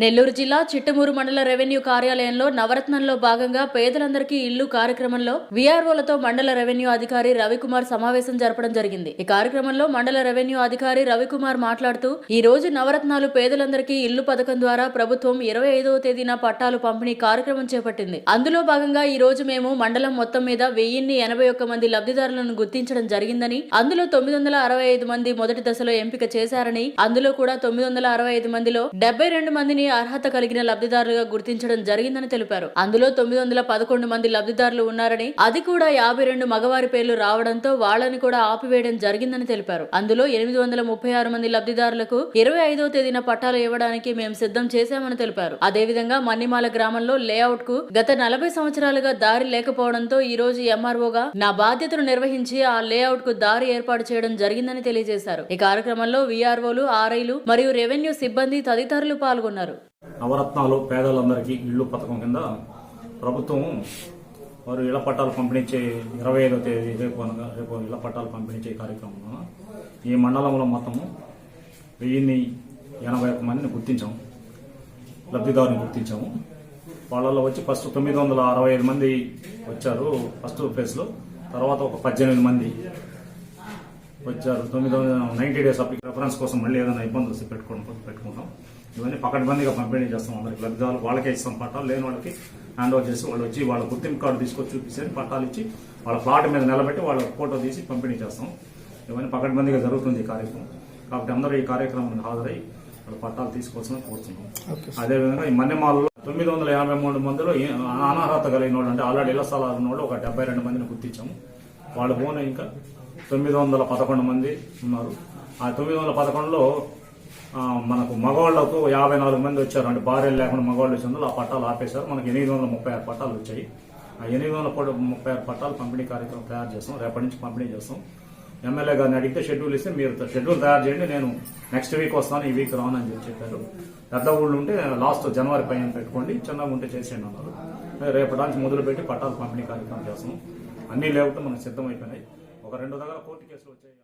నెల్లూరు జిల్లా చిట్టమూరు మండల రెవెన్యూ కార్యాలయంలో నవరత్నంలో భాగంగా పేదలందరికీ ఇల్లు కార్యక్రమంలో వీఆర్ఓలతో మండల రెవెన్యూ అధికారి రవికుమార్ సమావేశం జరపడం జరిగింది. ఈ కార్యక్రమంలో మండల రెవెన్యూ అధికారి రవికుమార్ మాట్లాడుతూ ఈ రోజు నవరత్నాలు పేదలందరికీ ఇల్లు పథకం ద్వారా ప్రభుత్వం ఇరవై ఐదవ తేదీన పట్టాలు పంపిణీ కార్యక్రమం చేపట్టింది. అందులో భాగంగా ఈ రోజు మేము మండలం మొత్తం మీద వెయ్యిన్ని ఎనభై ఒక్క మంది లబ్ధిదారులను గుర్తించడం జరిగిందని అందులో తొమ్మిది వందల అరవై ఐదు మంది మొదటి దశలో ఎంపిక చేశారని అందులో కూడా తొమ్మిది వందల అరవై ఐదు మందిలో డెబ్బై రెండు మందిని అర్హత కలిగిన లబ్ధిదారులుగా గుర్తించడం జరిగిందని తెలిపారు. అందులో తొమ్మిది వందల పదకొండు మంది లబ్ధిదారులు ఉన్నారని అది కూడా యాభై రెండు మగవారి పేర్లు రావడంతో వాళ్ళని కూడా ఆపివేయడం జరిగిందని తెలిపారు. అందులో ఎనిమిది వందల ముప్పై ఆరు మంది లబ్ధిదారులకు ఇరవై ఐదో తేదీన పట్టాలు ఇవ్వడానికి మేము సిద్ధం చేశామని తెలిపారు. అదేవిధంగా మన్నిమాల గ్రామంలో లేఅవుట్కు గత నలభై సంవత్సరాలుగా దారి లేకపోవడంతో ఈ రోజు ఎంఆర్ఓగా నా బాధ్యతను నిర్వహించి ఆ లేఅవుట్కు దారి ఏర్పాటు చేయడం జరిగిందని తెలియజేశారు. ఈ కార్యక్రమంలో విఆర్ఓలు ఆర్ఐలు మరియు రెవెన్యూ సిబ్బంది తదితరులు పాల్గొన్నారు. నవరత్నాలు పేదలందరికీ ఇళ్ళు పథకం కింద ప్రభుత్వం వారు ఇళ్ళ పట్టాలు పంపిణీ ఇరవై ఐదో తేదీ రేపు అనగా రేపు ఇళ్ళ పట్టాలు పంపిణీ కార్యక్రమంలో ఈ మండలంలో మొత్తము వెయ్యిన్ని ఎనభై ఒక్క మందిని గుర్తించాము లబ్ధిదారుని గుర్తించాము. వాళ్ళలో వచ్చి ఫస్ట్ తొమ్మిది వందల అరవై ఐదు మంది వచ్చారు ఫస్ట్ ఫేజ్లో. తర్వాత ఒక పద్దెనిమిది మంది వచ్చారు. తొమ్మిది వందల నైన్టీ డేస్ అప్ రెఫరెన్స్ కోసం మళ్ళీ ఏదైనా ఇబ్బందులు వస్తే పెట్టుకోవడం పెట్టుకుంటాం. ఇవన్నీ పకడ్బందీగా పంపిణీ చేస్తాం అందరికి. లబ్ధిదారులు వాళ్ళకే ఇస్తాం పట్టాలు లేని వాళ్ళకి హ్యాండ్ ఓవర్ చేసి వాళ్ళు వచ్చి వాళ్ళ గుర్తింపు కార్డు తీసుకొచ్చి చూపిస్తే పట్టాలు ఇచ్చి వాళ్ళ ప్లాట్ మీద నిలబెట్టి వాళ్ళ ఫోటో తీసి పంపిణీ చేస్తాం. ఇవన్నీ పకడ్బందీగా జరుగుతుంది ఈ కార్యక్రమం. కాబట్టి అందరూ ఈ కార్యక్రమానికి హాజరై వాళ్ళ పట్టాలు తీసుకోవాల్సిన కోరుతున్నాం. అదేవిధంగా ఈ మన్నెమాలలో తొమ్మిది వందల యాభై మూడు మందిలో అనర్హత కలిగిన వాళ్ళు అంటే ఆల్రెడీ ఇళ్ళ స్థలాలు ఉన్న వాళ్ళు ఒక డెబ్బై రెండు మందిని గుర్తించాము. వాళ్ళు పోన ఇంకా తొమ్మిది వందల పదకొండు మంది ఉన్నారు. ఆ తొమ్మిది వందల పదకొండులో మనకు మగవాళ్ళకు యాభై నాలుగు మంది వచ్చారు. అంటే భార్యలు లేకుండా మగవాళ్ళు వచ్చిందో ఆ పట్టాలు ఆపేశారు. మనకి ఎనిమిది వందల ముప్పై ఆరు పట్టాలు వచ్చాయి. ఆ ఎనిమిది వందల ముప్పై ఆరు పట్టాలు పంపిణీ కార్యక్రమం తయారు చేస్తాం. రేపటి నుంచి పంపిణీ చేస్తాం. ఎమ్మెల్యే గారిని అడిగితే షెడ్యూల్ ఇస్తే మీరు షెడ్యూల్ తయారు చేయండి నేను నెక్స్ట్ వీక్ వస్తాను ఈ వీక్ రాను అని చెప్పి చెప్పారు. పెద్ద ఊళ్ళు ఉంటే లాస్ట్ జనవరి పైన పెట్టుకోండి చిన్నగా ఉంటే చేసేయండి అన్నారు. రేపటి నుంచి మొదలుపెట్టి పట్టాలు పంపిణీ కార్యక్రమం చేస్తాం. అన్నీ లేవుట్ మనకు సిద్ధమైపోయినాయి. ఒక రెండు దగ్గర కోర్టు కేసులు వచ్చాయి.